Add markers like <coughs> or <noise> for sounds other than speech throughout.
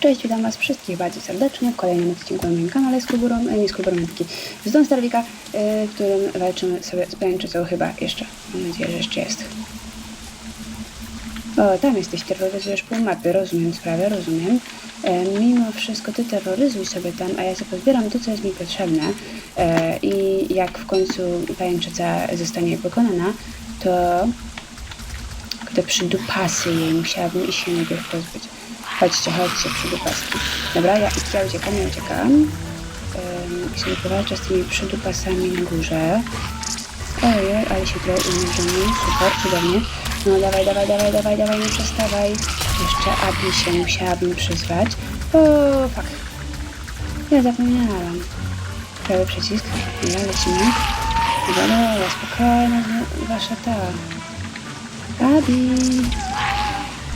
Cześć, witam Was wszystkich bardzo serdecznie w kolejnym odcinku na moim kanale z Kuburą, e, nie z Kuburą, tylko z Don Starwika, e, w którym walczymy sobie z pajęczycą chyba jeszcze. Mam nadzieję, że jeszcze jest. O, tam jesteś, terroryzujesz pół mapy, rozumiem sprawę, rozumiem. E, mimo wszystko ty terroryzuj sobie tam, a ja sobie pozbieram to, co jest mi potrzebne. E, I jak w końcu pajęczyca zostanie pokonana, to te przydupasy jej musiałabym i się najpierw pozbyć. Chodźcie, chodźcie, przydupaski. Dobra, ja, ja uciekam, ja uciekam. Um, sobie powalczę z tymi przydupasami na górze. Ojej, ale się trochę umierzymy. Super, cudownie. No dawaj, dawaj, dawaj, dawaj, dawaj, nie przestawaj. Jeszcze Abi się musiałabym przyzwać. O, fuck. Ja zapomniałam. Prawy przycisk. Dobra, lecimy. Dobra, dobra, spokojna wasza ta. Abi.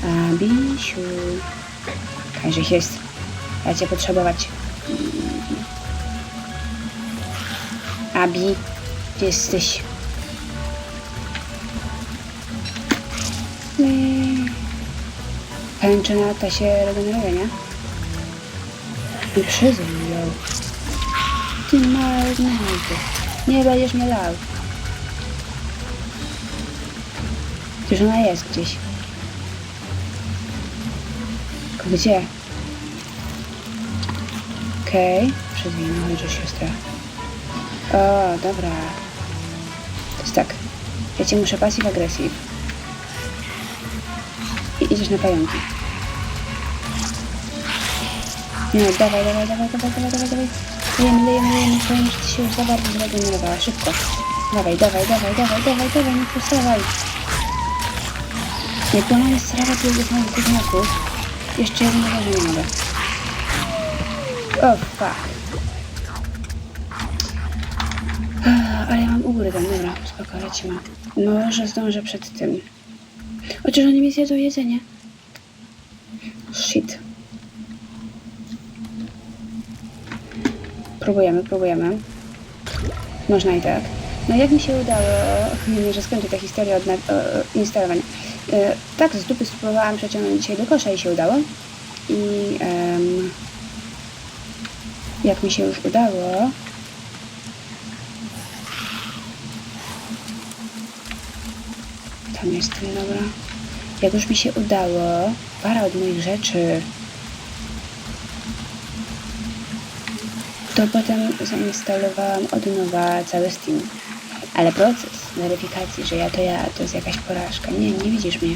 Abisiu. Każeś jest. Ja cię potrzebować. Abi, gdzie jesteś? Pęczyna ta się regeneruje, nie? I przyzyj ją. Ty mały gnojku. Nie będziesz mnie lał. Gdzież ona jest gdzieś? Gdzie? Okej, okay. przyzwijmy, chodź, siostra. O, dobra. To jest tak. Ja cię muszę pasyw agresyw. I idziesz na pająki. No, dawaj, dawaj, dawaj, dawaj, dawaj, dawaj, dawaj. Lejemy, lejemy, lejemy, powiem, że ty się już za bardzo zregenerowała. Szybko. Dawaj, dawaj, dawaj, dawaj, dawaj, dawaj, nie postawaj. Jak ona jest jest moich gówniaków. Jeszcze jeden że nie mogę. O, fuck. Ale ja mam u góry tam, dobra, spoko, lecimy. Może zdążę przed tym. Chociaż oni mi zjedzą jedzenie. Shit. Próbujemy, próbujemy. Można i tak. No jak mi się udało, że skończę tę historię od na- o, instalowania. E, tak, z dupy spróbowałam przeciągnąć dzisiaj do kosza i się udało. I em, jak mi się już udało, tam jestem, dobra. Jak już mi się udało, para od moich rzeczy, to potem zainstalowałam od nowa cały Steam. Ale proces weryfikacji, że ja to ja, to jest jakaś porażka. Nie, nie widzisz mnie.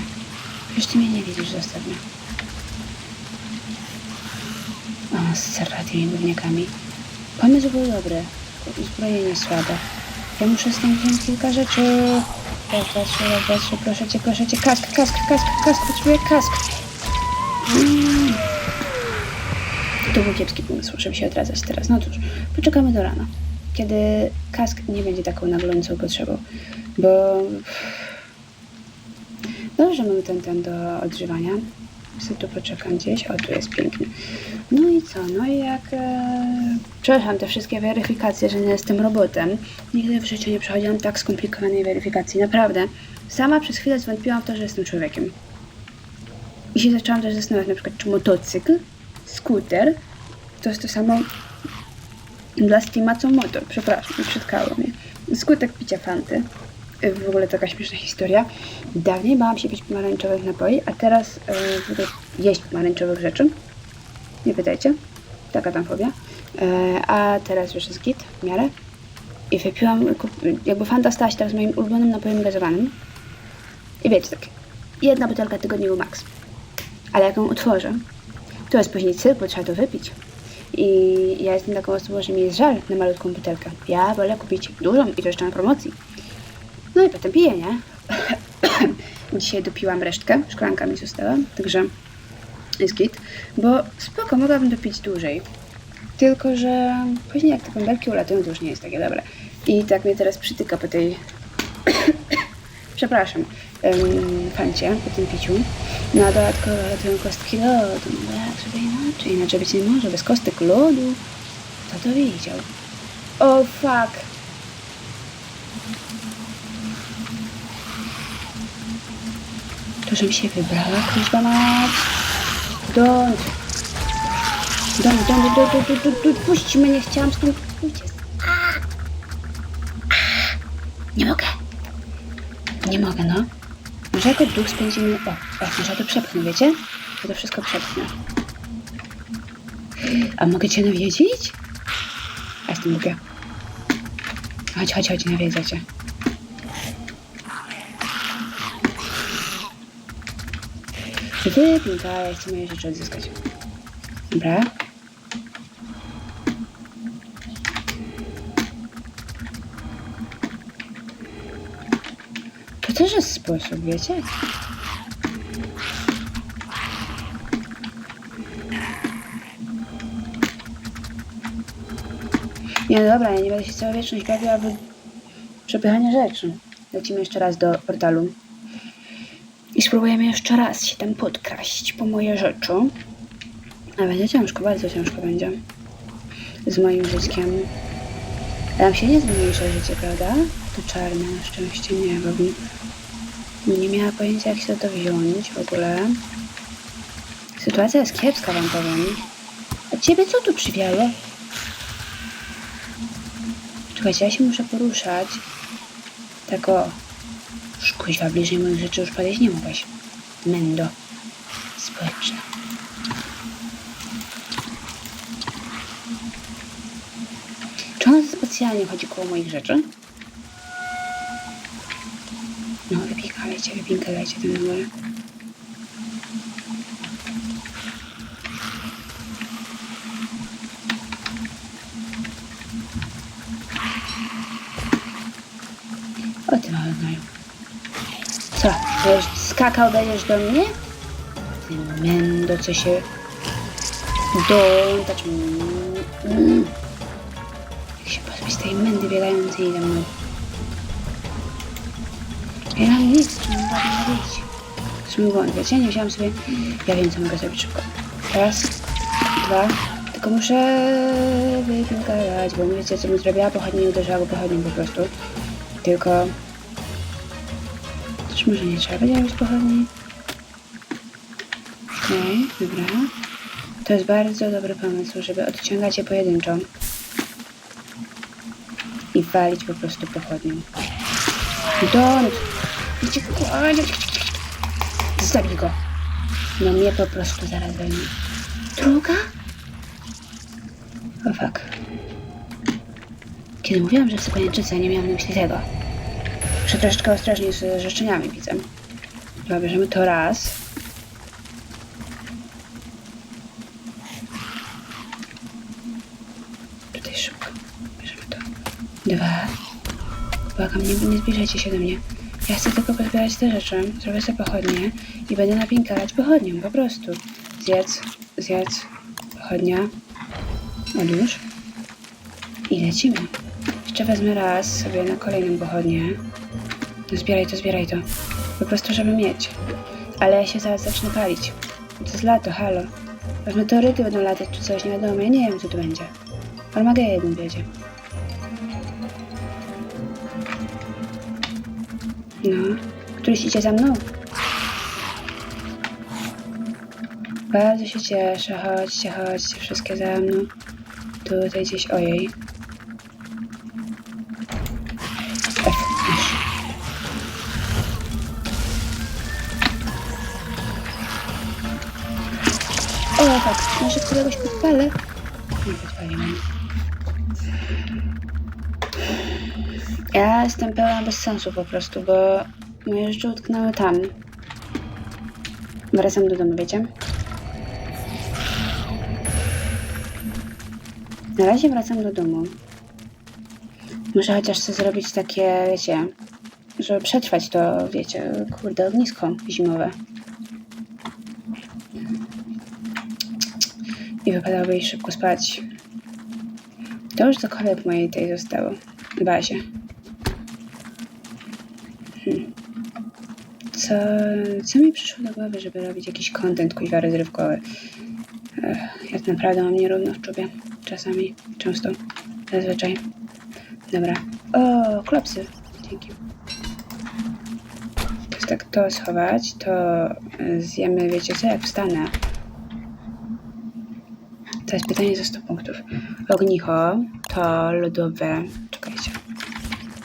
Przecież ty mnie nie widzisz, zostaw mnie. O, sera tymi gówniakami. Pomysł był dobry. Uzbrojenie słabe. Ja muszę stąd wziąć kilka rzeczy. Raz, dwa, trzy, raz, dwa, trzy, proszę cię, proszę cię. Kask, kask, kask, kask, potrzebuję kask. Mm. To był kiepski pomysł, żeby się odradzać teraz. No cóż, poczekamy do rana kiedy kask nie będzie taką naglącą potrzebą, bo dobrze mamy ten, ten do odżywania. Sobie tu poczekam gdzieś. O, tu jest piękny. No i co? No i jak... E... Przepraszam, te wszystkie weryfikacje, że nie jestem robotem. Nigdy w życiu nie przechodziłam tak skomplikowanej weryfikacji. Naprawdę. Sama przez chwilę zwątpiłam w to, że jestem człowiekiem. I się zaczęłam też zastanawiać, na przykład, czy motocykl, skuter, to jest to samo dla Steama co motor, przepraszam, przytkało mnie. Skutek picia fanty. Y, W ogóle taka śmieszna historia. Dawniej bałam się pić pomarańczowych napoi, a teraz yy, jeść pomarańczowych rzeczy. Nie pytajcie. Taka tam fobia. Yy, a teraz już jest git w miarę. I wypiłam, jakby Fanta stała się teraz moim ulubionym napojem gazowanym. I wiecie, tak, jedna butelka tygodniowo max. Ale jak ją utworzę, to jest później cyrk, bo trzeba to wypić. I ja jestem taką osobą, że mi jest żal na malutką butelkę. Ja wolę kupić dużą i to jeszcze na promocji. No i potem piję, nie? <coughs> Dzisiaj dopiłam resztkę, szklanka mi została, także jest git. Bo spoko, mogłabym dopić dłużej. Tylko, że później jak te bąbelki ulatują, to już nie jest takie dobre. I tak mnie teraz przytyka po tej... <coughs> Przepraszam, um, po tym piciu. No a dodatkowo latują kostki lodu. No jak sobie inaczej? Inaczej być nie może. Bez kostek lodu. Kto to widział? O oh, fuck. To, żebym się wybrała, kuźba mać. Don't. Dom, dom, dom, dom, dom, dom, dom, puść mnie, chciałam stąd uciec. Nie mogę. Nie mogę, no. Może jako duch spędzimy... O, o, może to przepchnę, wiecie? To wszystko przepchnę. A mogę cię nawiedzić? A jestem głupia. Chodź, chodź, chodź, nawiedzę cię. Ty, Pinka, ja chcę moje rzeczy odzyskać. Dobra. To też jest sposób, wiecie? Nie, no dobra, ja nie będę się całą wieczność bawiła w przepychanie rzeczy. Lecimy jeszcze raz do portalu. I spróbujemy jeszcze raz się tam podkraść po moje rzeczy. A będzie ciężko, bardzo ciężko będzie. Z moim życiem. Tam się nie zmniejsza życie, prawda? To czarne, na szczęście nie, bo nie miała pojęcia jak się to wziąć w ogóle. Sytuacja jest kiepska, wam powiem. A ciebie co tu przywiało? Słuchajcie, ja się muszę poruszać. Tak o. Szkuźwa, bliżej moich rzeczy już podejść nie mogłaś. Mendo. Społeczna. Czy ona specjalnie chodzi koło moich rzeczy? No, wypinkalejcie, wypinkalejcie ten numer. O ty mały gnoju. Co? Będziesz skakał będziesz do mnie? Ty mendo, co się... Dołączać... Mm. Jak się pozbyć tej mędy biegającej za mną? Ja mam nic, nie mogę robić. Błąd, wiecie? Nie wziąłem sobie... Ja wiem, co mogę zrobić szybko. Raz, dwa... Tylko muszę wypinkać, bo wiecie, co bym zrobiła, pochodnie nie uderzała, bo pochodnią po prostu. Tylko... Też może nie trzeba będzie robić pochodni. Okej, dobra. To jest bardzo dobry pomysł, żeby odciągać je pojedynczo. I walić po prostu pochodnią. Don't! Idźcie, Zabij go. No mnie po prostu zaraz weźmie. Druga? O fuck. Kiedy mówiłam, że chcę pajęczycę, nie miałam na myśli tego. Muszę troszeczkę ostrożnie z życzeniami, widzę. Dobra, bierzemy to raz. Tutaj szybko. Bierzemy to. Dwa. Błagam, nie, nie zbliżajcie się do mnie. Ja chcę tylko pozbierać te rzeczy. Zrobię sobie pochodnie i będę napinkalać pochodnią, po prostu. Zjedz, zjedz, pochodnia. Odłóż. I lecimy. Jeszcze wezmę raz sobie na kolejną pochodnię. No zbieraj to, zbieraj to. Po prostu, żeby mieć. Ale ja się zaraz zacznę palić. To jest lato, halo. Aż meteoryty będą latać czy coś, nie wiadomo. Ja nie wiem, co tu będzie. Armagedon wiedzie. No. Któryś idzie za mną? Bardzo się cieszę. Chodźcie, chodźcie, wszystkie za mną. Tutaj gdzieś, ojej. Podpalę? Nie podpalimy. Ja jestem pełna bez sensu po prostu, bo moje rzeczy utknęły tam. Wracam do domu, wiecie? Na razie wracam do domu. Muszę chociaż sobie zrobić takie, wiecie, żeby przetrwać to, wiecie, kurde, ognisko zimowe. I wypadałoby iść szybko spać. To już cokolwiek mojej tej zostało. Bazie. Hmm. Co, co mi przyszło do głowy, żeby robić jakiś content kuźwa rozrywkowy? Ech, ja naprawdę mam nierówno w czubie. Czasami, często, zazwyczaj. Dobra. O, klopsy. Dzięki. To jest tak to schować, to zjemy, wiecie co, jak wstanę. Teraz pytanie za 100 punktów. Ognicho to lodowe. Czekajcie.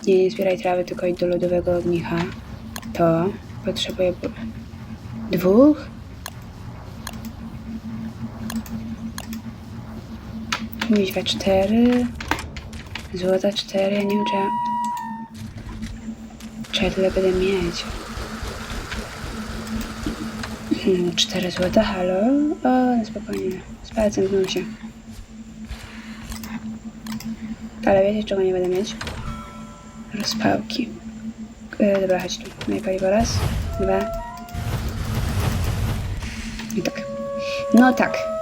Nie, nie zbieraj trawy, tylko idź do lodowego ognicha. To potrzebuję bu- dwóch. Miedźwa cztery. Złota cztery. Ja nie wiem, czy ja... Czy ja tyle będę mieć. Hmm, cztery złota, halo? O, spokojnie. Palcem w nosie. Ale wiecie, czego nie będę mieć? Rozpałki. E, dobra, chodź tu. Moje paliwo raz, dwa. I tak. No tak.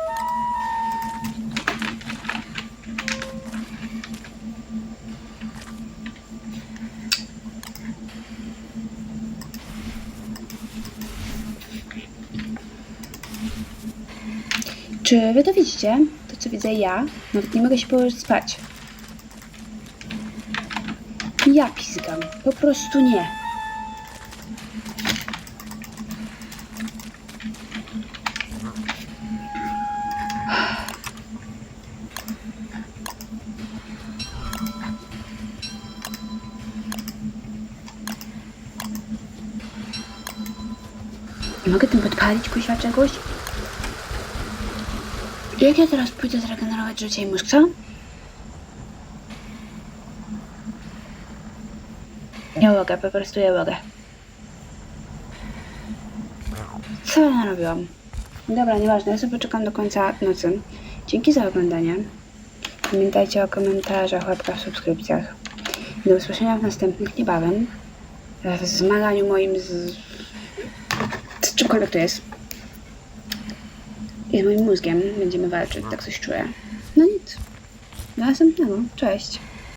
Czy wy to widzicie? To, co widzę ja? Nawet nie mogę się położyć spać. Ja pizgam. Po prostu nie. Nie mogę tym podpalić kuźwa czegoś? Jak ja teraz pójdę zregenerować życie i mózg? Nie mogę, po prostu nie mogę. Co ja narobiłam? Dobra, nieważne, ja sobie poczekam do końca nocy. Dzięki za oglądanie. Pamiętajcie o komentarzach, łapkach, subskrypcjach. Do usłyszenia w następnych niebawem. W zmaganiu moim z... z czymkolwiek to jest. I z moim mózgiem będziemy walczyć, tak coś czuję. No nic. Do następnego. Cześć.